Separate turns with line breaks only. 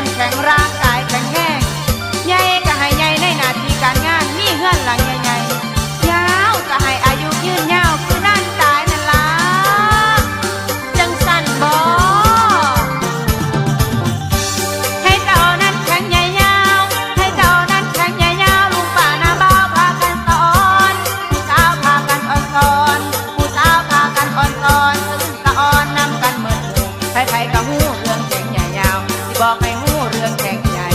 เมแข็งร่างกายแข็งแห้งใหญ่ก็ให้ใหญ่ในหน้าที่การงานมีเฮือนหลังใหญ่ๆยาวก็ให้อายุยืนยาวคือนั่นตายนั่นล่ะจังสั้นบอให้เจ้านั้นแข็งใหญ่ยาวให้เจ้านั้นแข็งใหญ่ยาวลุงป่านาบ้าพากันสอนผู้สาวพากันอ่อนสอนผู้สาวพากันอ่อนสอนสะออนนำกันเหมือนหมู่ไผๆก็หูเรื่องแข็งใหญ่ยาวที่บอกให้ love, look